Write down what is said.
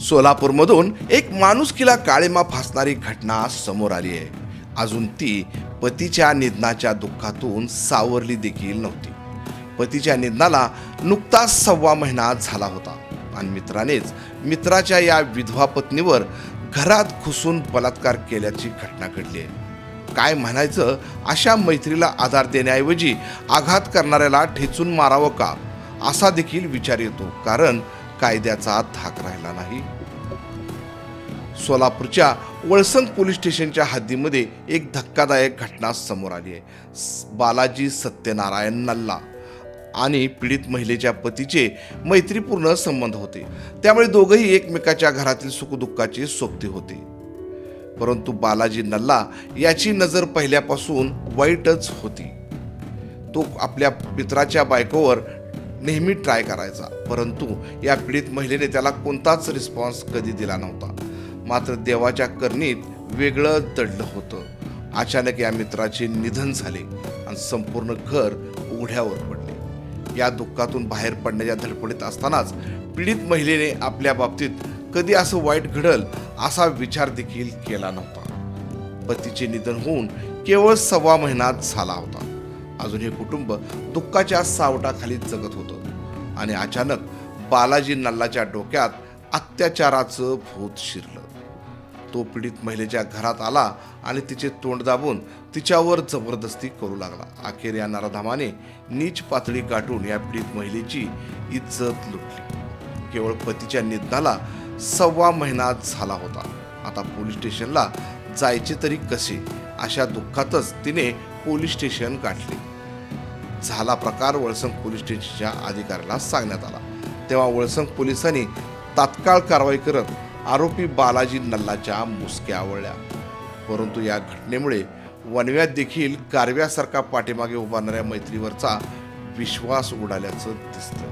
सोलापूरमधून एक माणुसकीला काळेमा फासणारी घटना समोर आली आहे. अजून ती पतीच्या निधनाच्या दुःखातून सावरली देखील नव्हती. पतीच्या निधनाला नुकताच सव्वा महिना झाला होता. आणि मित्रानेच मित्राच्या या विधवा पत्नीवर घरात घुसून बलात्कार केल्याची घटना घडली आहे. काय म्हणायचं? अशा मैत्रीला आधार देण्याऐवजी आघात करणाऱ्याला ठेचून मारावं का? असा देखील विचार येतो. कारण कायद्याचा धाक राहिला नाही. सोलापूरच्या वळसंग पोलीस स्टेशनच्या हद्दीमध्ये एक धक्कादायक घटना समोर आली आहे. बालाजी सत्यनारायण नल्ला आणि पीडित महिलेच्या पतीचे मैत्रीपूर्ण संबंध होते. त्यामुळे दोघंही एकमेकाच्या घरातील सुखदुःखाचे सोबती होते. परंतु बालाजी नल्ला याची नजर पहिल्यापासून वाईटच होती. तो आपल्या मित्राच्या बायकोवर नेहमी ट्राय करायचा. परंतु या पीडित महिलेने त्याला कोणताच रिस्पॉन्स कधी दिला नव्हता. मात्र देवाच्या करणीत वेगळं दडलं होतं. अचानक या मित्राचे निधन झाले आणि संपूर्ण घर उघड्यावर पडले. या दुःखातून बाहेर पडण्याच्या धडपडीत असतानाच पीडित महिलेने आपल्या बाबतीत कधी असं वाईट घडल असा विचार देखील केला नव्हता. पतीचे निधन होऊन केवळ सव्वा महिन्यात झाला होता. अजून हे कुटुंब दुःखाच्या सावटाखाली जगत होतं. आणि अचानक बालाजी नल्लाच्या डोक्यात अत्याचाराचं भूत शिरलं. तो पीडित महिलेच्या घरात आला आणि तिचे तोंड दाबून तिच्यावर जबरदस्ती करू लागला. अखेर या नराधामाने नीच पातळी गाठून या पीडित महिलेची इज्जत लुटली. केवळ पतीच्या निधनाला सव्वा महिना झाला होता. आता पोलीस स्टेशनला जायचे तरी कसे? अशा दुःखातच तिने पोलीस स्टेशन गाठले. झाला प्रकार वळसंग पोलीस स्टेशनच्या अधिकाऱ्याला सांगण्यात आला. तेव्हा वळसंग पोलिसांनी तात्काळ कारवाई करत आरोपी बालाजी नल्लाच्या मुसक्या आवळल्या. परंतु या घटनेमुळे वनव्यात देखील कारव्यासारखा पाठीमागे उभारणाऱ्या मैत्रीवरचा विश्वास उडाल्याचं दिसतं